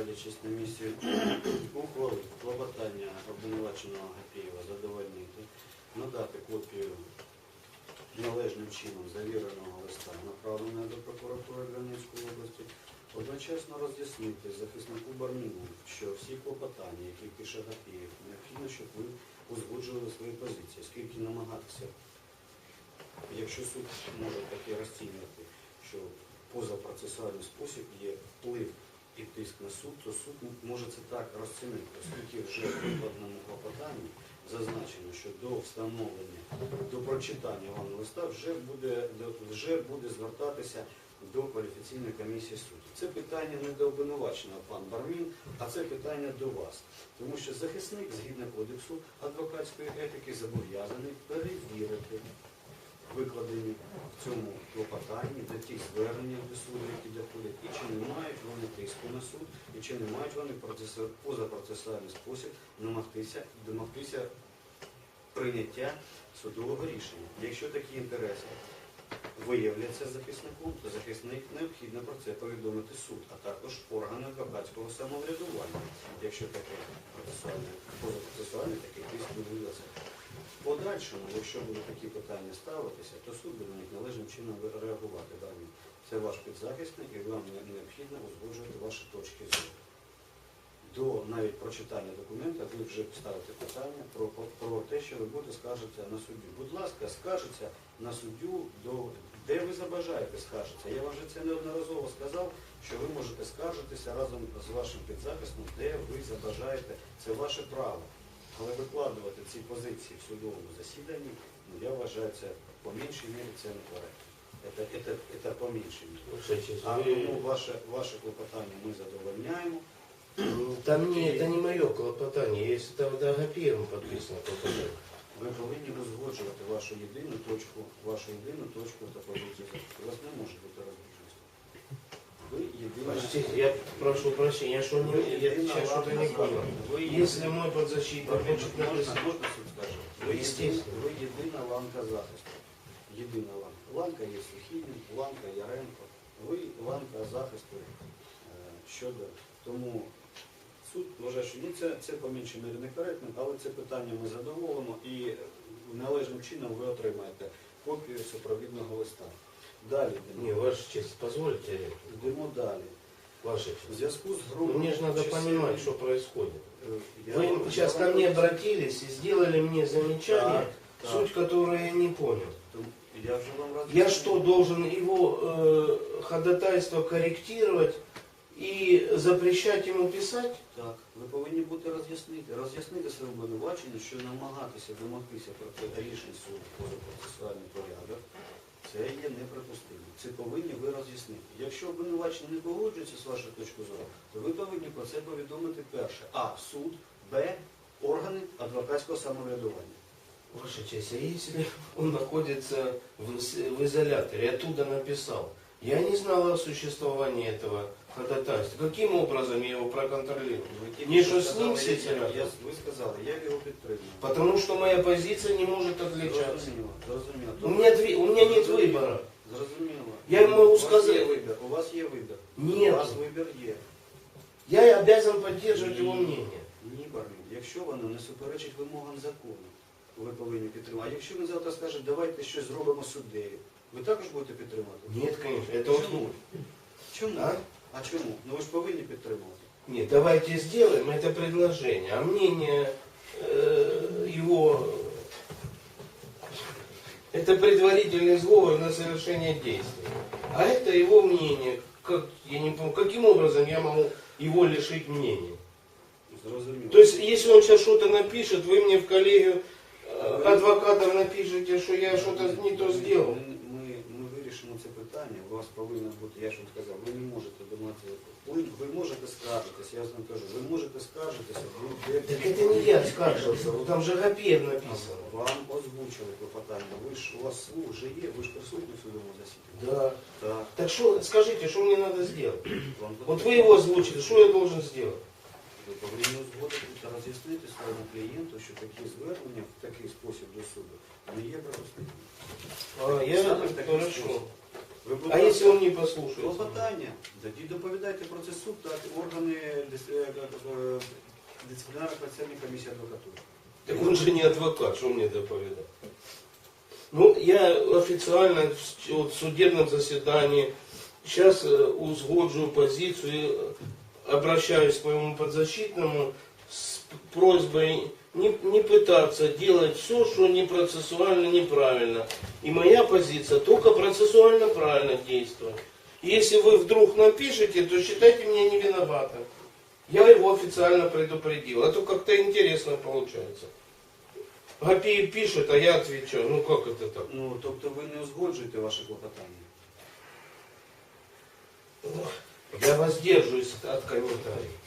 знаходячись на місці, ухвалити клопотання обвинуваченого Гапієва задовольнити, надати копію належним чином завіреного листа, направленого до прокуратури Донецької області, одночасно роз'яснити захиснику Барміну, що всі клопотання, які пише Гапієв, необхідно, щоб ви узгоджували свої позиції, оскільки намагатися? Якщо суд може таке розцінювати, що позапроцесуальний спосіб є вплив і тиск на суд, то суд може це так розцінити, оскільки вже в прикладному клопотанні зазначено, що до встановлення, до прочитання вам листа вже буде, вже буде звертатися до кваліфікаційної комісії суду. Це питання не до обвинуваченого пан Бармін, а це питання до вас. Тому що захисник, згідно кодексу адвокатської етики, зобов'язаний перевірити викладені в цьому клопотанні до тих звернень до суду, які доходять, і чи не мають вони тиску на суд, і чи не мають вони позапроцесуальний спосіб намагтися, домогтися прийняття судового рішення. Якщо такі інтереси виявляться захисником, то захисник необхідно про це повідомити суд, а також органи адвокатського самоврядування, якщо таке процесуальне, позапроцесуальне такий тиск виявляється. В подальшому, якщо будуть такі питання ставитися, то суд буде на них належним чином реагувати. Далі. Це ваш підзахисник і вам необхідно узгоджувати ваші точки зору. До навіть прочитання документа ви вже ставите питання про, про те, що ви будете скаржитися на суддю. Будь ласка, скаржиться на суддю, до, де ви забажаєте скаржитися. Я вам вже це неодноразово сказав, що ви можете скаржитися разом з вашим підзахисом, де ви забажаєте. Це ваше право. Але викладувати ці позиції в судовому засіданні, ну, я вважаю, це по меншій мірі це некоректно. Це, це, це по меншій мірі. Слушайте, А вы- тому ваше, ваше клопотання ми задовольняємо. Там не, это не мое клопотание, если там да, Агапеевым подписано клопотание. Ви повинні узгоджувати вашу єдину точку, вашу єдину точку та позицію. У вас не може бути розбіжності. Єдина. Простите, я прошу прощения, что не, я сейчас что-то не понял. Если мой подзащитный хочет написать... суд? Ви, Естественно. ви єдина ланка захисту. Єдина ланка. Ланка є Сухінін, ланка Яренко. Ви ланка захисту е, щодо. Тому суд вважає, що ні, це, це по меншій мірі некоректно, але це питання ми задоволимо і належним чином ви отримаєте копію супровідного листа. Далі Не, йдемо. Ваша честь, позвольте, Йдемо далі. Ваша В честь. зв'язку з Ну, групою... Мне же надо понимать, что происходит. Я Вы вам- сейчас я ко вам- мне обратились и сделали мне замечание, Так, так. суть которой я не понял. Тому Я вже вам раз... Я что, должен его э, ходатайство корректировать и запрещать ему писать? Так, ви повинні бути роз'яснити, роз'яснити своє обвинувачення, що намагатися домогтися проти рішень суду про процесуальний порядок, це є неприпустимо. Це повинні ви роз'яснити. Якщо обвинувачення не погоджується з вашої точки зору, то ви повинні про це повідомити перше. А. Суд, Б. Органи адвокатського самоврядування. Ваша честь, а если он находится в, в изоляторе, оттуда написал, я не знал о существовании этого ходатайства. Каким образом я его проконтролирую? Ви тільки Не що що з ним сказали, всі я- ці я- Ви сказали, я його підтримую. Потому что моя позиция не может отличаться. Зрозуміло, зрозуміло. У меня, две- у меня нет выбора. Зрозуміло. Я можу У вас сказати- є вибір. У вас є вибір. Ні. У вас вибір є. Я обязан поддерживать его мнение. Ні, Барвін, якщо воно не суперечить вимогам закону, ви повинні підтримати. А якщо він завтра скаже, давайте щось зробимо з суддею, ви також будете підтримувати? Нет, конечно, это вот... Чому? Чому? А? А чому? Ну ви ж повинні підтримувати. Нет, давайте сделаем это предложение, а мнение э, его это предварительный сговор на совершение действий. А это его мнение. Как, я не помню, каким образом я могу его лишить мнения? Зрозуміло. То есть, если он сейчас что-то напишет, вы мне в коллегию э, адвокатов напишите, что я что-то не то сделал. Ми, ми, ми вирішимо це питання. У вас повинно бути, я ж вам сказав, ви не можете думати. Ви, ви можете скаржитися, я вам кажу, ви можете скаржитися, ви де Так это не я скаржился, вот там же Гапеев написано. Вам озвучили клопотання. Ви ж у вас слух вже є, ви ж присутні в судовому засіданні. Да. Так. Так что, скажите, что мне надо сделать? Вам Вот вы его озвучили, что я должен сделать? Ви повинні узгодити та роз'яснити своєму клієнту, що такі звернення в такий спосіб до суду не є припустимими. А, я Саме в такий хорошо. спосіб. Ви, будь А ласка, если он не послушается? Клопотання. Тоді доповідайте про це суд та органи дис- е, е, дисциплінарних працівних комісії адвокатури. Так он же не адвокат, что мне доповедать? Ну, я официально в с- вот в судебном заседании сейчас узгоджу позицию, обращаюсь к моему подзащитному с просьбой не, не пытаться делать все, что не процессуально неправильно. И моя позиция только процессуально правильно действовать. Если вы вдруг напишете, то считайте меня не виноватым. Я его официально предупредил. А то как-то интересно получается. Гапеев пишет, а я отвечаю. Ну как это так? Ну, тобто ви не узгоджуєте ваші клопотання. Я воздерживаюсь от комментариев.